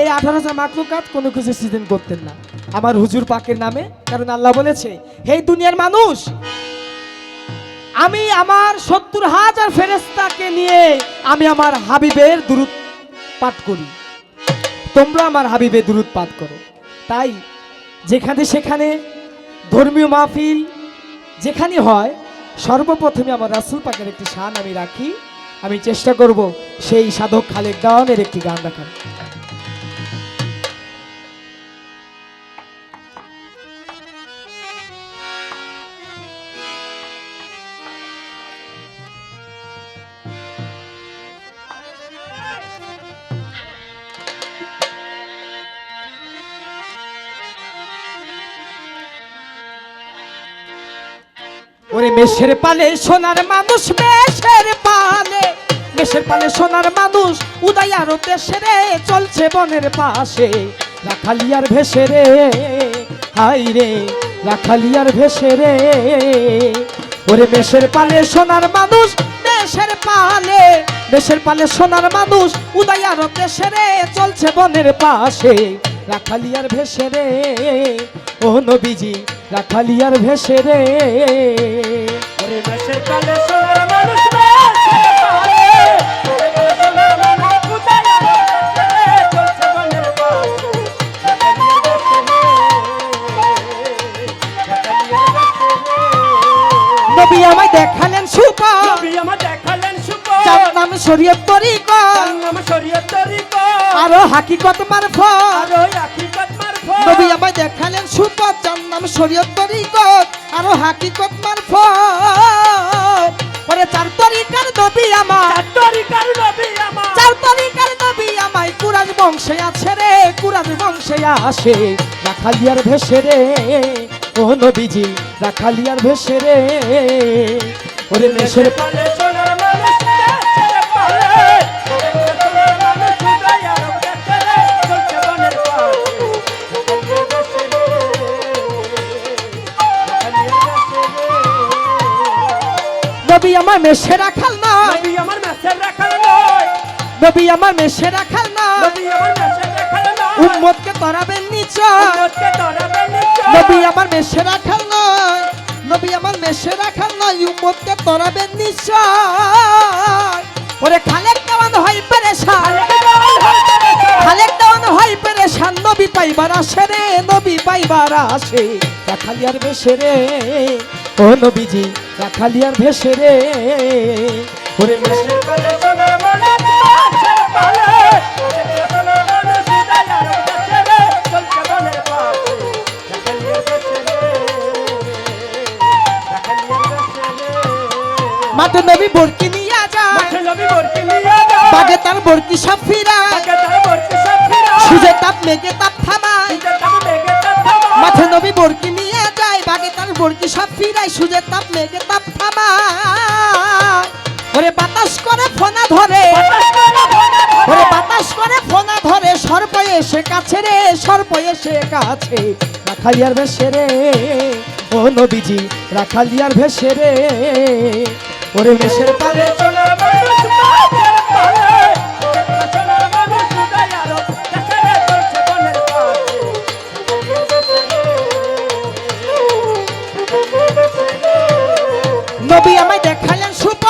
এই আঠারো হাজার মাকলুকাত কোনো কিছু সৃজন করতেন না। আমার হুজুর পাকের নামে, কারণ আল্লাহ বলেছে, হে দুনিয়ার মানুষ, আমি আমার সত্তর হাজার ফেরেস্তাকে নিয়ে আমি আমার হাবিবের দূরত পাঠ করি। তোমরা আমার হাবিবে দূরত পাঠ করো। তাই যেখানে সেখানে ধর্মীয় মাহফিল যেখানে হয়, সর্বপ্রথমে আমার রাসুল পাকের একটি শান আমি রাখি। আমি চেষ্টা করব সেই সাধক খালেক দাওয়ানের একটি গান রাখার। ওরে মেষের পালে সোনার মানুষ, মেষের পালে। মেষের পালে সোনার মানুষ, উদয় আরও দেশে রে চলছে বনের পাশে। রাখালিয়ার ভেসে রে হাই রে, রাখালিয়ার ভেসে রে ওরে মেষের পালে সোনার মানুষ দেশের পালে। দেশের পালে সোনার মানুষ, উদয় আরও দেশে রে চলছে বনের পাশে। রাখালিয়ার ভেসে রে। ও নবীজি রাখালিয়ার ভেসে রে। ওরে শরীয়ত তরিকা। নাম শরীয়ত তরিক। আরও হাকিকত মারফত। আর হাকিকত মারফত। নবী আমায় দেখালেন সুপথ যার নাম শরীয়ত তরিকত আরও হাকিকত মারফত। পরে চার তরিকার নবী আমার। চার তরিকার নবী আমার। চার তরিকার নবী আমায়। কুরাজ বংশে আছে রে কুরাজ বংশে আসে। রাখালিয়ার ভেসে রে। ও নবীজি রাখালিয়ার ভেসে রে। ওরে মেষের পালে নবী আমার মেষে রাখাল না নবী আমার মেসের রাখাল নয় নবী আমার মেষে রাখাল না নবী আমার মেসের রাখাল নয় উম্মতকে তরাবেন নিচয়। উম্মতকে নিশ্চয়। নবী আমার মেষে রাখাল নয় নবী আমার মেষে রাখাল নয় উম্মতকে তরাবেন নিশ্চয় ওরে খালেক দেওয়ান হয় পেরেশান। খালেক দেওয়ান হয় পেরেশান। নবী পাইবার আসে রে নবী পাইবার আসে। রাখালিয়ার ভেসে রে। ও নবীজি রাখালিয়ার ভেসে রে ওরে। মাঠে নবী বরকি নিয়ে যায় নবী বরকি নিয়ে যায়। বাগে তার বরকি সব ফিরায় তাকে তার বরকি সব ফিরায়। সুজে তাপ মেঘে তাপ থামায় বেগে। মাঠে নবী বরকি নিয়ে বরকি সব ফিরায়, সুজে তাপ, মেঘে তাপ থামায়। ওরে বাতাস করে ফোনা ধরে। ওরে বাতাস করে ফোনা ধরে সর্প এসে কাছে রে সর্প এসে কাছে। রাখালিয়ার ভেসে রে, ও নবীজি, রাখালিয়ার ভেসে রে। ওরে মেষের পালে সোনার আমায় দেখালেন সুপ।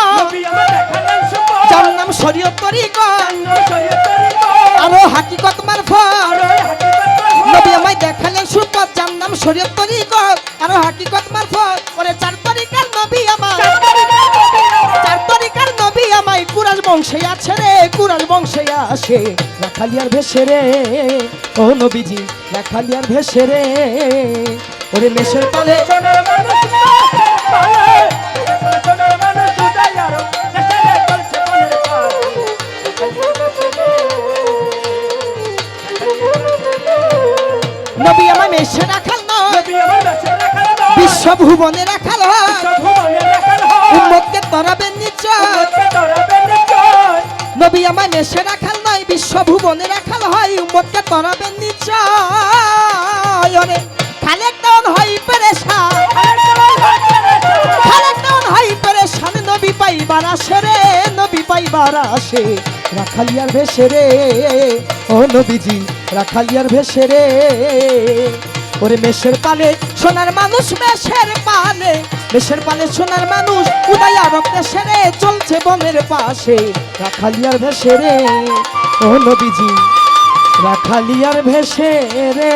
যার নাম শরীয়ত তরিকত। আরও হাকিকত মারফত। নবী আমায় দেখালেন সুপথ যার নাম শরীয়ত তরিকত আরও হাকিকত মারফত। ওরে চার তরিকার নবী আমার চার তরিকার নবী আমায়। কুরাজ বংশে আছে রে কুরাজ বংশে আসে। রাখালিয়ার ভেসে রে। ও নবীজি রাখালিয়ার ভেসে রে। ওরে মেষের পালে। নয়। বিশ্বভুবনে রাখাল। উম্মতকে তরাবেন নিশ্চয়। নবী আমায় মেষে রাখাল নয় বিশ্বভুবনে রাখাল হয় উম্মতকে তরাবেন নিশ্চয় খালেক দেওয়ান হয় পেরেশান আরেকটা বল হচ্ছে রে। খালেক হয় পেরেশান নবী পাইবার আসে রে নবী পাইবার আসে রাখালিয়ার ভেসে রে ও নবীজি রাখালিয়ার ভেসে রে ওরে মেষের পালে সোনার মানুষ মেশের পালে মেশের পালে সোনার মানুষ উদয়ার আরব সেরে চলছে বনের পাশে। রাখালিয়ার ভেসে রে ও নবীজি, রাখালিয়ার ভেসে রে